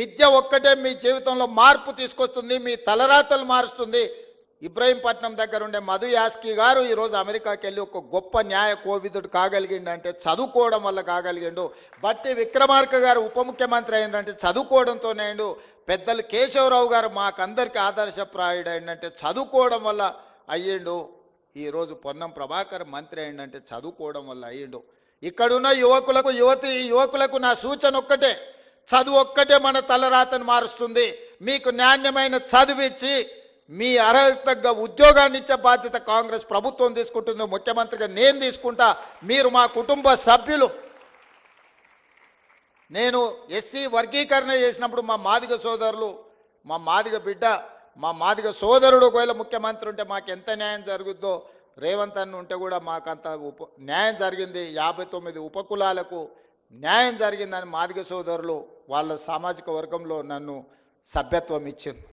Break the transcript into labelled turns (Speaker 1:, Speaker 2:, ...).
Speaker 1: విద్య ఒక్కటే మీ జీవితంలో మార్పు తీసుకొస్తుంది మీ తలరాతలు మారుస్తుంది. ఇబ్రహీంపట్నం దగ్గర ఉండే మధు యాస్కి గారు ఈరోజు అమెరికాకి వెళ్ళి ఒక గొప్ప న్యాయ కోవిదుడు కాగలిగిండు అంటే చదువుకోవడం వల్ల కాగలిగిండు. బట్టి విక్రమార్క గారు ఉప ముఖ్యమంత్రి అయిందంటే చదువుకోవడంతోనే అయిండు. పెద్దలు కేశవరావు గారు మాకందరికీ ఆదర్శప్రాయుడు అయిందంటే చదువుకోవడం వల్ల అయ్యిండు. ఈరోజు పొన్నం ప్రభాకర్ మంత్రి అయిందంటే చదువుకోవడం వల్ల అయ్యిండు. ఇక్కడున్న యువకులకు యువతి యువకులకు నా సూచన ఒక్కటే. చదువు ఒక్కటే మన తలరాతను మారుస్తుంది. మీకు నాణ్యమైన చదువు ఇచ్చి మీ అర్హత ఉద్యోగాన్ని ఇచ్చే బాధ్యత కాంగ్రెస్ ప్రభుత్వం తీసుకుంటుంది. ముఖ్యమంత్రిగా నేను తీసుకుంటా. మీరు మా కుటుంబ సభ్యులు. నేను ఎస్సీ వర్గీకరణ చేసినప్పుడు మా మాదిగ సోదరులు మా మాదిగ బిడ్డ మా మాదిగ సోదరుడు ఒకవేళ ముఖ్యమంత్రి ఉంటే మాకు ఎంత న్యాయం జరుగుద్దో రేవంత్ అన్న ఉంటే కూడా మాకంత ఉప న్యాయం జరిగింది. యాభై తొమ్మిది ఉపకులాలకు న్యాయం జరిగిందని మాదిగ సోదరులు వాళ్ళ సామాజిక వర్గంలో నన్ను సభ్యత్వం ఇచ్చింది.